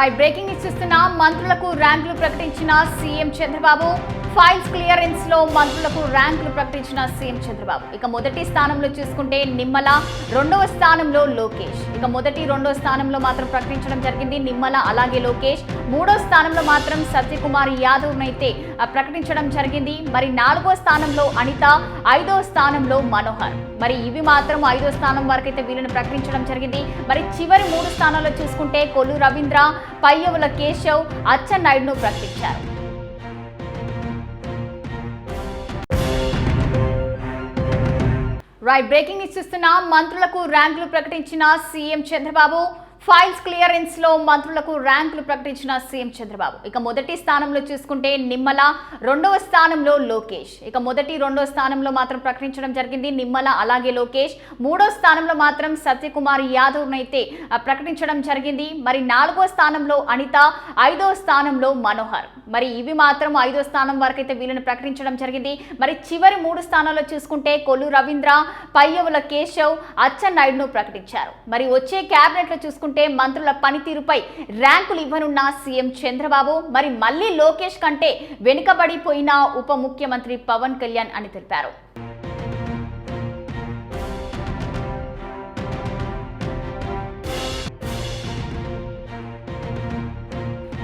Right breaking news మంత్రులకు ర్యాంకులు ప్రకటించిన సీఎం చంద్రబాబు. ఫైల్స్ క్లియరెన్స్లో మంత్రులకు ర్యాంకులు ప్రకటించిన సీఎం చంద్రబాబు. ఇక మొదటి స్థానంలో చూసుకుంటే నిమ్మల రెండవ స్థానంలో లోకేష్. ఇక మొదటి రెండో స్థానంలో మాత్రం ప్రకటించడం జరిగింది నిమ్మల అలాగే లోకేష్. మూడో స్థానంలో మాత్రం సత్యకుమార్ యాదవ్ అయితే ప్రకటించడం జరిగింది. మరి నాలుగో స్థానంలో అనిత ఐదో స్థానంలో మనోహర్. మరి ఇవి మాత్రం ఐదో స్థానం వరకైతే వీళ్ళని ప్రకటించడం జరిగింది. మరి చివరి మూడు స్థానాల్లో చూసుకుంటే కొల్లు రవీంద్ర పయ్యవుల కేశవ్ అచ్చెన్నాయుడును ప్రకటించారు. రైట్ బ్రేకింగ్ న్యూస్ చూస్తున్నాం. మంత్రులకు ర్యాంకులు ప్రకటించిన సీఎం చంద్రబాబు. ఫైల్స్ క్లియరెన్స్లో మంత్రులకు ర్యాంకులు ప్రకటించిన సీఎం చంద్రబాబు. ఇక మొదటి స్థానంలో చూసుకుంటే నిమ్మల రెండవ స్థానంలో లోకేష్. ఇక మొదటి రెండో స్థానంలో మాత్రం ప్రకటించడం జరిగింది నిమ్మల అలాగే లోకేష్. మూడో స్థానంలో మాత్రం సత్యకుమార్ యాదవ్ అయితే ప్రకటించడం జరిగింది. మరి నాలుగో స్థానంలో అనిత ఐదో స్థానంలో మనోహర్. మరి ఇవి మాత్రం ఐదో స్థానం వరకైతే వీళ్ళని ప్రకటించడం జరిగింది. మరి చివరి మూడు స్థానాల్లో చూసుకుంటే కొల్లు రవీంద్ర పయ్యవుల కేశవ్ అచ్చెన్నాయుడును ప్రకటించారు. మరి వచ్చే క్యాబినెట్లో చూసుకుంటే చూసుకుంటే మంత్రుల పనితీరుపై ర్యాంకులు ఇవ్వనున్న సీఎం చంద్రబాబు మరి మళ్ళీ లోకేష్ కంటే వెనుకబడిపోయిన ఉప ముఖ్యమంత్రి పవన్ కళ్యాణ్ అని తెలిపారు.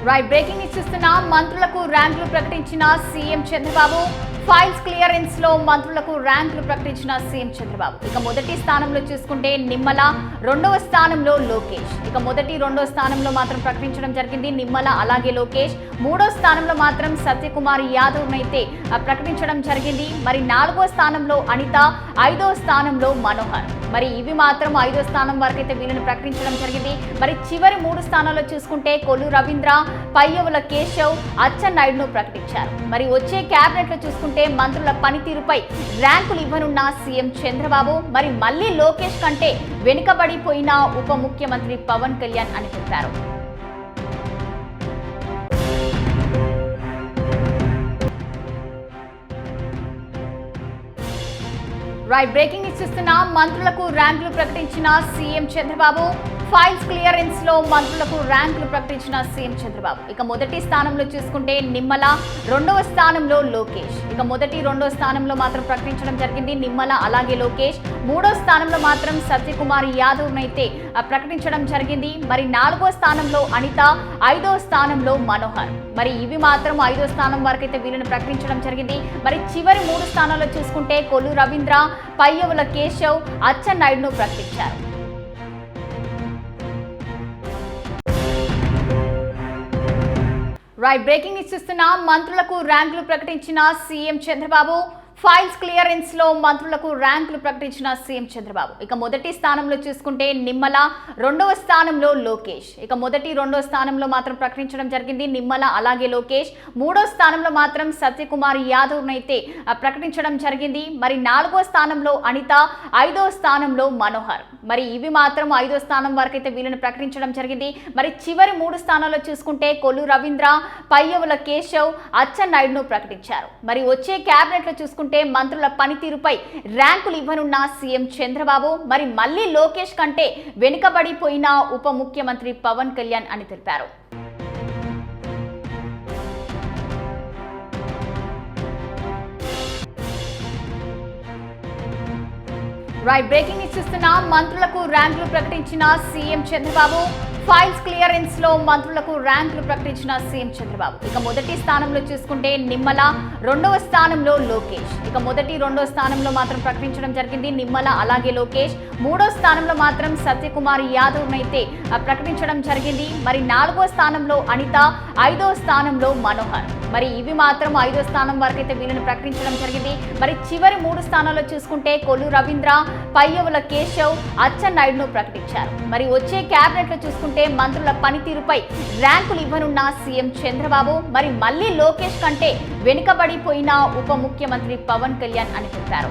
రైట్ బ్రేకింగ్ న్యూస్ మంత్రులకు ర్యాంకులు ప్రకటించిన సీఎం చంద్రబాబు ఫైల్స్ క్లియరెన్స్లో మంత్రులకు ర్యాంకులు ప్రకటించిన సీఎం చంద్రబాబు. ఇక మొదటి స్థానంలో చూసుకుంటే నిమ్మల రెండవ స్థానంలో లోకేష్. ఇక మొదటి రెండో స్థానంలో మాత్రం ప్రకటించడం జరిగింది నిమ్మల అలాగే లోకేష్. మూడో స్థానంలో మాత్రం సత్యకుమార్ యాదవ్ అయితే ప్రకటించడం జరిగింది. మరి నాలుగో స్థానంలో అనిత ఐదో స్థానంలో మనోహర్. మరి ఇవి మాత్రం ఐదో స్థానం వరకు అయితే వీళ్ళని ప్రకటించడం జరిగింది. మరి చివరి మూడు స్థానాల్లో చూసుకుంటే కొల్లు రవీంద్ర పయ్యవుల కేశవ్ అచ్చెన్నాయుడును ప్రకటించారు. మరి వచ్చే క్యాబినెట్లో చూసుకుంటే మంత్రుల పనితీరుపై ర్యాంకులు ఇవ్వనున్న సీఎం చంద్రబాబు మరి మళ్ళీ లోకేష్ కంటే వెనుకబడిపోయిన ఉప ముఖ్యమంత్రి పవన్ కళ్యాణ్ అని చెప్పారు. రైట్ బ్రేకింగ్ న్యూస్ చూస్తున్నాం మంత్రులకు ర్యాంకులు ప్రకటించిన సీఎం చంద్రబాబు. ఫైల్స్ క్లియరెన్స్లో మంత్రులకు ర్యాంకులు ప్రకటించిన సీఎం చంద్రబాబు. ఇక మొదటి స్థానంలో చూసుకుంటే నిమ్మల రెండవ స్థానంలో లోకేష్. ఇక మొదటి రెండో స్థానంలో మాత్రం ప్రకటించడం జరిగింది నిమ్మల అలాగే లోకేష్. మూడో స్థానంలో మాత్రం సత్యకుమార్ యాదవ్ అయితే ప్రకటించడం జరిగింది. మరి నాలుగో స్థానంలో అనిత ఐదో స్థానంలో మనోహర్. మరి ఇవి మాత్రం ఐదో స్థానం వరకు అయితే వీళ్ళని ప్రకటించడం జరిగింది. మరి చివరి మూడు స్థానాల్లో చూసుకుంటే కొల్లు రవీంద్ర పయ్యవుల కేశవ్ అచ్చెన్నాయుడును ప్రకటించారు రైట్ బ్రేకింగ్ న్యూస్ మంత్రులకు ర్యాంకులు ప్రకటించిన సీఎం చంద్రబాబు ఫైల్స్ క్లియరెన్స్లో మంత్రులకు ర్యాంకులు ప్రకటించిన సీఎం చంద్రబాబు. ఇక మొదటి స్థానంలో చూసుకుంటే నిమ్మల రెండవ స్థానంలో లోకేష్. ఇక మొదటి రెండో స్థానంలో మాత్రం ప్రకటించడం జరిగింది నిమ్మల అలాగే లోకేష్. మూడో స్థానంలో మాత్రం సత్యకుమార్ యాదవ్ అయితే ప్రకటించడం జరిగింది. మరి నాలుగో స్థానంలో అనిత ఐదో స్థానంలో మనోహర్. మరి ఇవి మాత్రం ఐదో స్థానం వరకైతే వీళ్ళని ప్రకటించడం జరిగింది. మరి చివరి మూడు స్థానాల్లో చూసుకుంటే కొల్లు రవీంద్ర పయ్యవుల కేశవ్ అచ్చెన్నాయుడును ప్రకటించారు. మరి వచ్చే క్యాబినెట్లో చూసుకుంటే చూసుకుంటే మంత్రుల పనితీరుపై ర్యాంకులు ఇవ్వనున్న సీఎం చంద్రబాబు మరి మళ్ళీ లోకేష్ కంటే వెనుకబడిపోయిన ఉప ముఖ్యమంత్రి పవన్ కళ్యాణ్ అని తెలిపారు. రైట్ బ్రేకింగ్ న్యూస్ మంత్రులకు ర్యాంకులు ప్రకటించిన సీఎం చంద్రబాబు ఫైల్స్ క్లియరెన్స్లో మంత్రులకు ర్యాంకులు ప్రకటించిన సీఎం చంద్రబాబు. ఇక మొదటి స్థానంలో చూసుకుంటే నిమ్మల రెండవ స్థానంలో లోకేష్. ఇక మొదటి రెండో స్థానంలో మాత్రం ప్రకటించడం జరిగింది నిమ్మల అలాగే లోకేష్. మూడో స్థానంలో మాత్రం సత్యకుమార్ యాదవ్ అయితే ప్రకటించడం జరిగింది. మరి నాలుగో స్థానంలో అనిత ఐదో స్థానంలో మనోహర్. మరి ఇవి మాత్రం ఐదో స్థానం వరకు అయితే వీళ్ళని ప్రకటించడం జరిగింది. మరి చివరి మూడు స్థానాల్లో చూసుకుంటే కొల్లు రవీంద్ర పయ్యవుల కేశవ్ అచ్చెన్నాయుడును ప్రకటించారు. మరి వచ్చే క్యాబినెట్లో చూసుకుంటే చూసుకుంటే మంత్రుల పనితీరుపై ర్యాంకులు ఇవ్వనున్న సీఎం చంద్రబాబు మరి మళ్ళీ లోకేష్ కంటే వెనుకబడిపోయిన ఉప ముఖ్యమంత్రి పవన్ కళ్యాణ్ అని చెప్పారు.